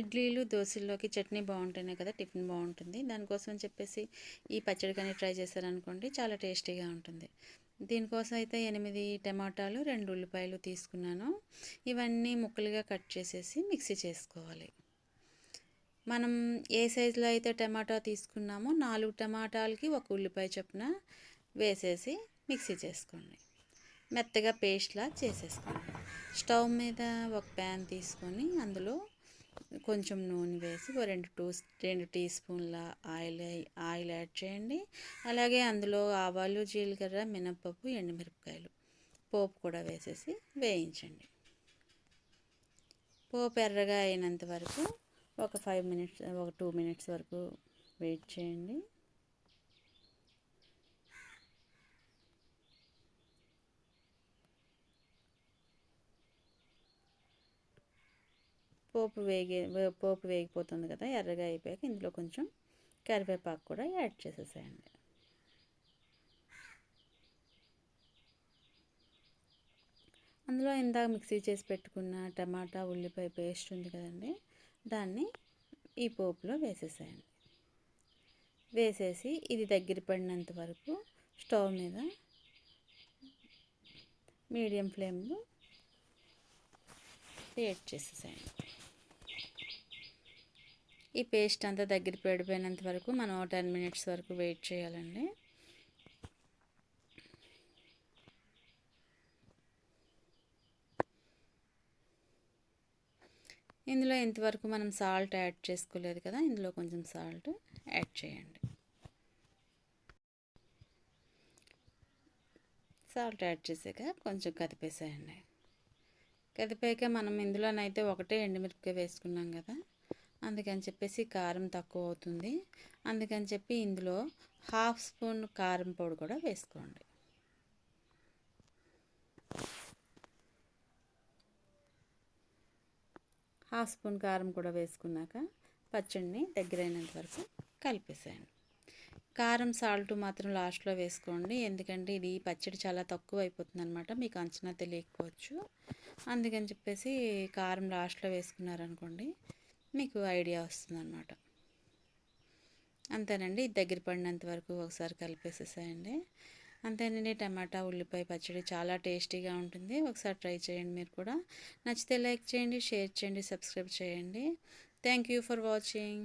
ఇడ్లీలు దోశల్లోకి చట్నీ బాగుంటేనే కదా టిఫిన్ బాగుంటుంది. దానికోసం చెప్పేసి ఈ పచ్చడి కానీ ట్రై చేశారనుకోండి చాలా టేస్టీగా ఉంటుంది. దీనికోసం అయితే ఎనిమిది టమాటాలు రెండు ఉల్లిపాయలు తీసుకున్నాను. ఇవన్నీ ముక్కలుగా కట్ చేసేసి మిక్సీ చేసుకోవాలి. మనం ఏ సైజులో అయితే టమాటా తీసుకున్నామో నాలుగు టమాటాలకి ఒక ఉల్లిపాయ చొప్పున వేసేసి మిక్సీ చేసుకోండి. మెత్తగా పేస్ట్లా చేసేసుకోండి. స్టవ్ మీద ఒక ప్యాన్ తీసుకొని అందులో కొంచెం నూనె వేసి ఒక రెండు టూ రెండు టీ స్పూన్ల ఆయిల్ ఆయిల్ యాడ్ చేయండి. అలాగే అందులో ఆవాలు జీలకర్ర మినప్పప్పు ఎండుమిరపకాయలు పోపు కూడా వేసేసి వేయించండి. పోపు ఎర్రగా అయినంత వరకు ఒక ఫైవ్ మినిట్స్ ఒక టూ మినిట్స్ వరకు వెయిట్ చేయండి. పోపు వేగి పోపు వేగిపోతుంది కదా ఎర్రగా అయిపోయాక ఇందులో కొంచెం కరివేపాకు కూడా యాడ్ చేసేసేయండి. అందులో ఇందాక మిక్సీ చేసి పెట్టుకున్న టమాటా ఉల్లిపాయ పేస్ట్ ఉంది కదండి దాన్ని ఈ పోపులో వేసేసేయండి. వేసేసి ఇది దగ్గర పడినంత వరకు స్టవ్ మీద మీడియం ఫ్లేమ్లో వేట్ చేసేసేయండి. ఈ పేస్ట్ అంతా దగ్గర పడిపోయినంత వరకు మనం టెన్ మినిట్స్ వరకు వెయిట్ చేయాలండి. ఇందులో ఇంతవరకు మనం సాల్ట్ యాడ్ చేసుకోలేదు కదా ఇందులో కొంచెం సాల్ట్ యాడ్ చేయండి. సాల్ట్ యాడ్ చేసాక కొంచెం కదిపేసేయండి. కదిపాక మనం ఇందులోనైతే ఒకటే ఎండుమిరపకాయ వేసుకున్నాం కదా అందుకని చెప్పేసి కారం తక్కువ అవుతుంది. అందుకని చెప్పి ఇందులో హాఫ్ స్పూన్ కారం పొడి కూడా వేసుకోండి. హాఫ్ స్పూన్ కారం కూడా వేసుకున్నాక పచ్చడిని దగ్గరైనంత వరకు కలిపేసేయండి. కారం సాల్ట్ మాత్రం లాస్ట్లో వేసుకోండి. ఎందుకంటే ఇది పచ్చడి చాలా తక్కువ అయిపోతుంది అనమాట మీకు అంచనా తెలియకపోవచ్చు. అందుకని చెప్పేసి కారం లాస్ట్లో వేసుకున్నారనుకోండి మీకు ఐడియా వస్తుంది అనమాట అంతేనండి దగ్గర పడినంత వరకు ఒకసారి కలిపేసేసాయండి. అంతేనండి టమాటా ఉల్లిపాయ పచ్చడి చాలా టేస్టీగా ఉంటుంది. ఒకసారి ట్రై చేయండి మీరు కూడా. నచ్చితే లైక్ చేయండి షేర్ చేయండి సబ్స్క్రైబ్ చేయండి. Thank you for watching.